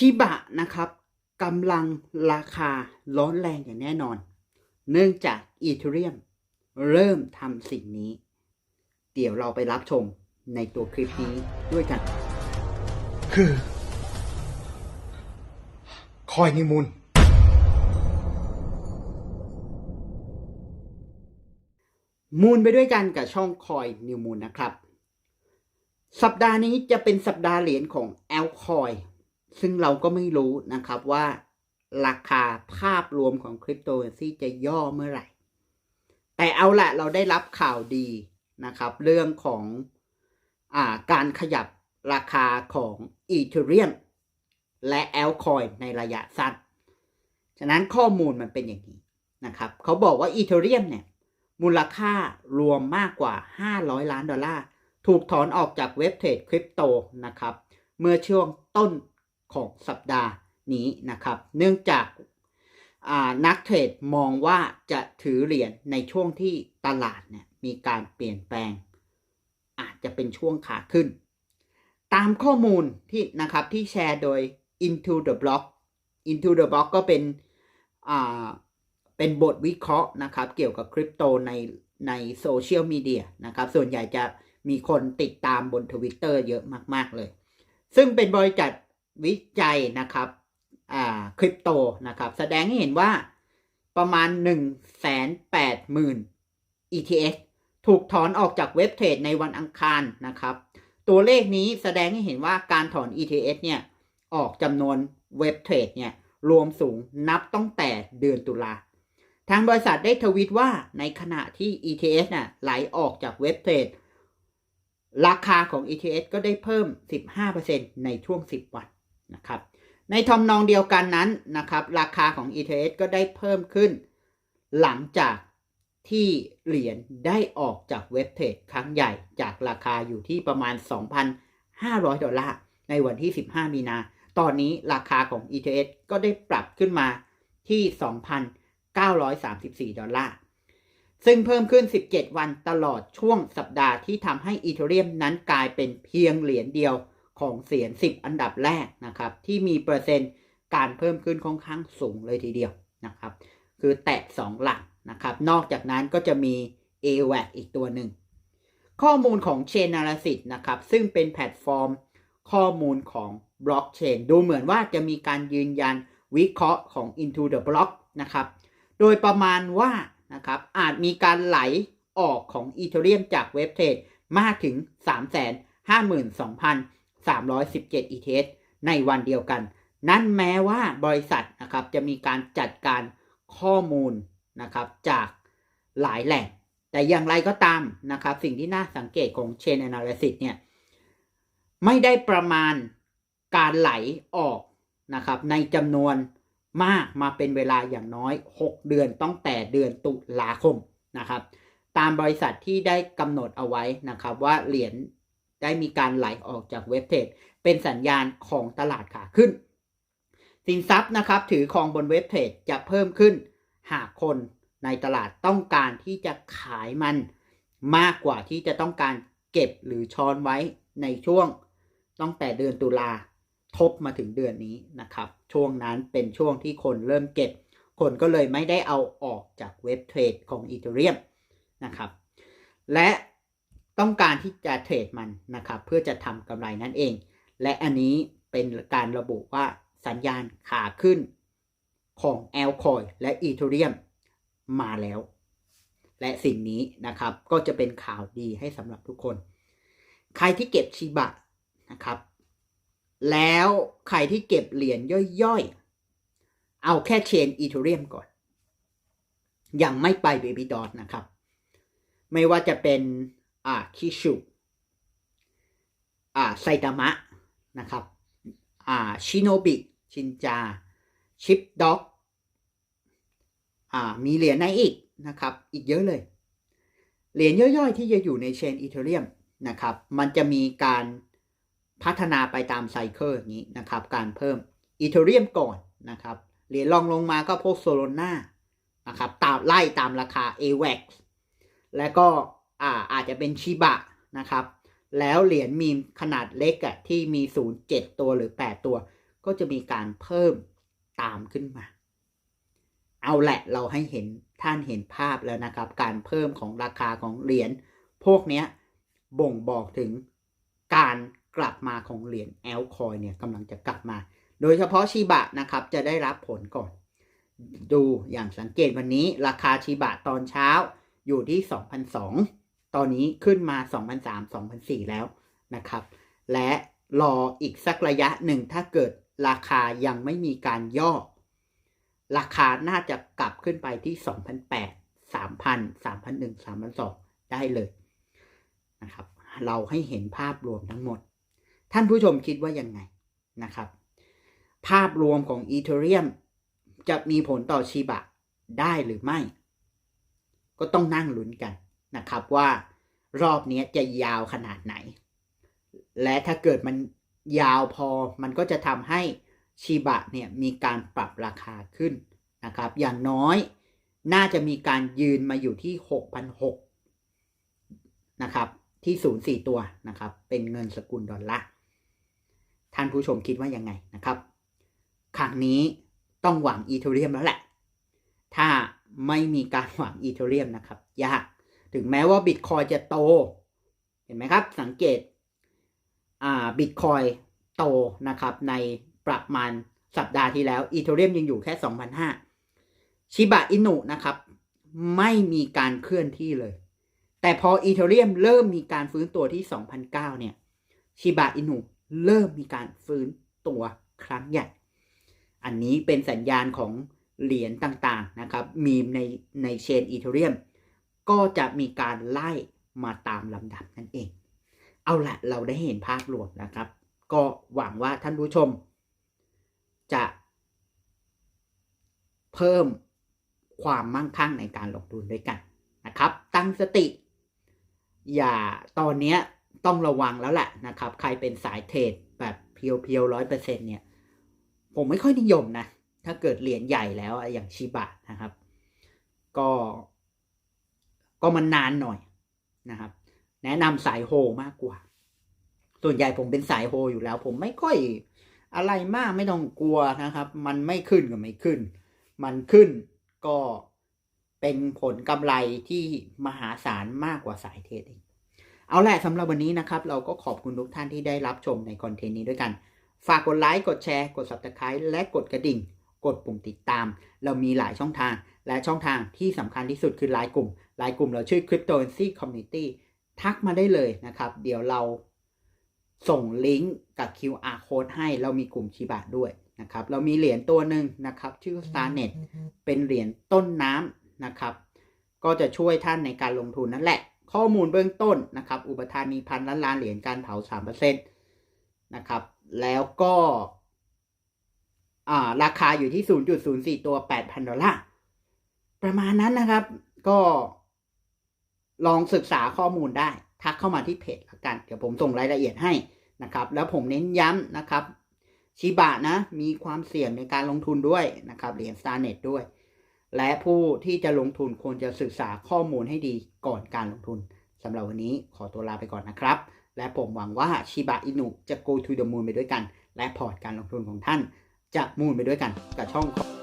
ชิบะนะครับกำลังราคาร้อนแรงอย่างแน่นอน เนื่องจากอีเทเรียมเริ่มทำสิ่งนี้ เดี๋ยวเราไปรับชมในตัวคลิปนี้ด้วยกัน คือ คอยนิมูลมูลไปด้วยกันกับช่องคอยนิวมูลนะครับ สัปดาห์นี้จะเป็นสัปดาห์เหรียญของแอลคอย ซึ่งเราก็ไม่รู้นะครับว่าราคาภาพรวมของคริปโตเคอเรนซีจะย่อเมื่อไหร่ แต่เอาละเราได้รับข่าวดีนะครับ เรื่องของอาการขยับราคาของอีเทเรียมและแอลคอยในระยะสั้น ฉะนั้นข้อมูลมันเป็นอย่างนี้นะครับ เขาบอกว่าอีเทเรียมเนี่ย มูลค่ารวมมากกว่า 500 ล้านดอลลาร์ ถูกถอนออกจากเว็บเทรดคริปโตนะครับ เมื่อช่วงต้น ของสัปดาห์นี้นะครับ เนื่องจากนักเทรดมองว่าจะถือเหรียญในช่วงที่ตลาดเนี่ยมีการเปลี่ยนแปลง อาจจะเป็นช่วงขาขึ้น ตามข้อมูลที่นะครับที่แชร์โดย Into the Block Into the Block ก็เป็นเป็นบทวิเคราะห์นะครับเกี่ยวกับคริปโตในในโซเชียลมีเดียนะครับส่วนใหญ่จะมีคนติดตามบนทวิตเตอร์เยอะมาก ๆ เลย ซึ่งเป็นบริษัท วิจัยนะครับคริปโตนะครับ แสดงให้เห็นว่าประมาณ 1 8 0 0 0 0 ETH ถูกถอนออกจากเว็บเทรดในวันอังคารนะครับ ตัวเลขนี้แสดงให้เห็นว่าการถอน ETH เนี่ย ออกจำนวนเว็บเทรดเนี่ย รวมสูงนับตั้งแต่เดือนตุลา ทางบริษัทได้ทวีตว่าในขณะที่ ETS น่ะไหลออกจากเว็บเทรดราคาของ ETS ก็ได้เพิ่ม 15%ในช่วง 10 วัน นะครับ ในทอมนองเดียวกันนั้นนะครับ ราคาของ ETS ก็ได้เพิ่มขึ้น หลังจากที่เหรียญได้ออกจากเว็บเทรดครั้งใหญ่จากราคาอยู่ที่ประมาณ 2,500 ดอลลาร์ ในวันที่ 15 มีนา ตอนนี้ราคาของ ETS ก็ได้ปรับขึ้นมาที่ 2,934 ดอลลาร์ ซึ่งเพิ่มขึ้น 17 วันตลอดช่วงสัปดาห์ที่ทำให้อีเทเรียมนั้นกลายเป็นเพียงเหรียญเดียว ของเสียง10 อันดับแรกนะครับ ที่มีเปอร์เซ็นต์การเพิ่มขึ้นค่อนข้างสูงเลยทีเดียวนะครับ คือแตะ 2 หลักนะครับ นอกจากนั้นก็จะมี AWAC อีกตัวหนึ่ง ข้อมูลของ Chainalysis นะครับ ซึ่งเป็นแพลตฟอร์มข้อมูลของบล็อกเชนดูเหมือนว่าจะมีการยืนยันวิเคราะห์ของ Into the Block นะครับ โดยประมาณว่านะครับอาจมีการไหลออกของอีเทเรียมจากเว็บเทรดมากถึง 317 ETH ในวันเดียวกัน นั่นแม้ว่าบริษัทนะครับจะมีการจัดการข้อมูลนะครับจากหลายแหล่ง แต่อย่างไรก็ตามนะครับสิ่งที่น่าสังเกตของ Chain Analysis เนี่ยไม่ได้ประมาณการไหลออกนะครับในจำนวนมากมาเป็นเวลาอย่างน้อย 6 เดือนตั้งแต่เดือนตุลาคมนะครับตามบริษัทที่ได้กำหนดเอาไว้นะครับว่าเหรียญ ได้มีการไหลออกจากเว็บเทรดเป็นสัญญาณของตลาดขาขึ้น สินทรัพย์นะครับถือครองบนเว็บเทรดจะเพิ่มขึ้น หากคนในตลาดต้องการที่จะขายมันมากกว่าที่จะต้องการเก็บหรือช้อนไว้ในช่วงตั้งแต่เดือนตุลาทบมาถึงเดือนนี้นะครับ ช่วงนั้นเป็นช่วงที่คนเริ่มเก็บ คนก็เลยไม่ได้เอาออกจากเว็บเทรดของอีเทเรียมนะครับ และ ต้องการที่จะเทรดมันนะครับ เพื่อจะทำกำไรนั่นเอง และอันนี้เป็นการระบุว่าสัญญาณขาขึ้นของแอลคอยและอีเทเรียมมาแล้ว และสิ่งนี้นะครับก็จะเป็นข่าวดีให้สำหรับทุกคน ใครที่เก็บชิบะนะครับ แล้วใครที่เก็บเหรียญย่อยๆ เอาแค่เชนอีเทเรียมก่อน ยังไม่ไปเบบี้ดอทนะครับ ไม่ว่าจะเป็น อ่าคิชุอ่าไซตามะนะครับอ่าชิโนบิชินจาชิปด็อกอ่ามีเหรียญไหนอีกนะครับ อีกเยอะเลย เหรียญย่อยๆ ที่จะอยู่ในเชนอีเทเรียมนะครับ มันจะมีการพัฒนาไปตามไซเคิลอย่างนี้นะครับ การเพิ่มอีเทเรียมก่อนนะครับเหรียญรองลงมาก็พวกโซโลนานะครับตามไล่ตามราคา AVAX และก็ จะเป็นชิบะนะครับ แล้วเหรียญมีขนาดเล็กอะที่มี 0 7 ตัวหรือ 8 ตัว ก็จะมีการเพิ่มตามขึ้นมา เอาแหละเราให้เห็นท่านเห็นภาพแล้วนะครับ การเพิ่มของราคาของเหรียญพวกนี้บ่งบอกถึงการกลับมาของเหรียญแอลคอยเนี่ยกำลังจะกลับมา โดยเฉพาะชีบะนะครับจะได้รับผลก่อน ดูอย่างสังเกตวันนี้ราคาชีบะตอนเช้าอยู่ที่ 2,002 ตอนนี้ขึ้นมา 2,003 2,004 แล้วนะครับ และรออีกสักระยะหนึ่งถ้าเกิดราคายังไม่มีการย่อ ราคาน่าจะกลับขึ้นไปที่ 2,008 3,000 3,001 3,002 ได้เลยนะครับ เราให้เห็นภาพรวมทั้งหมด ท่านผู้ชมคิดว่ายังไงนะครับ ภาพรวมของอีเทเรียมจะมีผลต่อชีบะได้หรือไม่ ก็ต้องนั่งลุ้นกัน นะครับว่ารอบนี้จะยาวขนาดไหน และถ้าเกิดมันยาวพอมันก็จะทำให้ชีบะเนี่ยมีการปรับราคาขึ้นนะครับ อย่างน้อยน่าจะมีการยืนมาอยู่ที่6,600นะครับที่ศูนย์สี่ตัวนะครับ เป็นเงินสกุลดอลลาร์ท่านผู้ชมคิดว่ายังไงนะครับ ครั้งนี้ต้องหวังอีเทเรียมแล้วแหละ ถ้าไม่มีการหวังอีเทเรียมนะครับ ยาก ถึงแม้ว่าบิตคอยจะโต เห็นไหมครับ สังเกตอ่าบิตคอยโตนะครับ ในประมาณสัปดาห์ที่แล้วอีเทเรียมยังอยู่แค่ 2,500ชิบะอินุนะครับ ไม่มีการเคลื่อนที่เลย แต่พออีเทเรียมเริ่มมีการฟื้นตัวที่ 2,009เนี่ยชิบะอินุเริ่มมีการฟื้นตัวครั้งใหญ่ อันนี้เป็นสัญญาณของเหรียญต่างๆนะครับ มีมในในเชนอีเทเรียม ก็จะมีการไล่มาตามลำดับนั่นเอง เอาละเราได้เห็นภาพรวมนะครับ ก็หวังว่าท่านผู้ชม จะ เพิ่มความมั่งคั่งในการลงทุนด้วยกันนะครับ ตั้งสติ อย่าตอนนี้ต้องระวังแล้วแหละนะครับ ใครเป็นสายเทรดแบบเพียวๆร้อยเปอร์เซ็นเนี่ย ผมไม่ค่อยนิยมนะ ถ้าเกิดเหรียญใหญ่แล้วอะอย่างชิบะนะครับ ก็ ก็มันนานหน่อยนะครับ แนะนำสายโฮมากกว่า ส่วนใหญ่ผมเป็นสายโฮอยู่แล้ว ผมไม่ค่อยอะไรมากไม่ต้องกลัวนะครับ มันไม่ขึ้นก็ไม่ขึ้น มันขึ้นก็เป็นผลกำไรที่มหาศาลมากกว่าสายเทรดเองเอาแหละสำหรับวันนี้นะครับ เราก็ขอบคุณทุกท่านที่ได้รับชมในคอนเทนต์นี้ด้วยกัน ฝากกดไลค์ กดแชร์ กด subscribe และกดกระดิ่ง กดปุ่มติดตาม เรามีหลายช่องทาง และช่องทางที่สำคัญที่สุดคือไลน์กลุ่มไลน์กลุ่มเราชื่อ Cryptocurrency Community ทักมาได้เลยนะครับ เดี๋ยวเราส่งลิงก์กับ QR code ให้เรามีกลุ่มชิบะด้วยนะครับ เรามีเหรียญตัวหนึ่งนะครับ ชื่อ Starnet เป็นเหรียญต้นน้ำนะครับ ก็จะช่วยท่านในการลงทุนนั่นแหละ ข้อมูลเบื้องต้นนะครับ อุปทานมีพันล้านล้านเหรียญการเผา3%นะครับ แล้วก็ ราคาอยู่ที่ 0.04 ตัว 8,000 ดอลลาร์ ประมาณนั้นนะครับ ก็ลองศึกษาข้อมูลได้ ทักเข้ามาที่เพจละกัน เดี๋ยวผมส่งรายละเอียดให้นะครับ แล้วผมเน้นย้ำนะครับ ชิบะนะ มีความเสี่ยงในการลงทุนด้วยนะครับ เหรียญ Starnet ด้วย และผู้ที่จะลงทุนควรจะศึกษาข้อมูลให้ดีก่อนการลงทุนสำหรับวันนี้ขอตัวลาไปก่อนนะครับ และผมหวังว่าชิบะอินุจะ go to the moon ไปด้วยกัน และพอร์ตการลงทุนของท่าน จะมูนไปด้วยกันกับช่องของ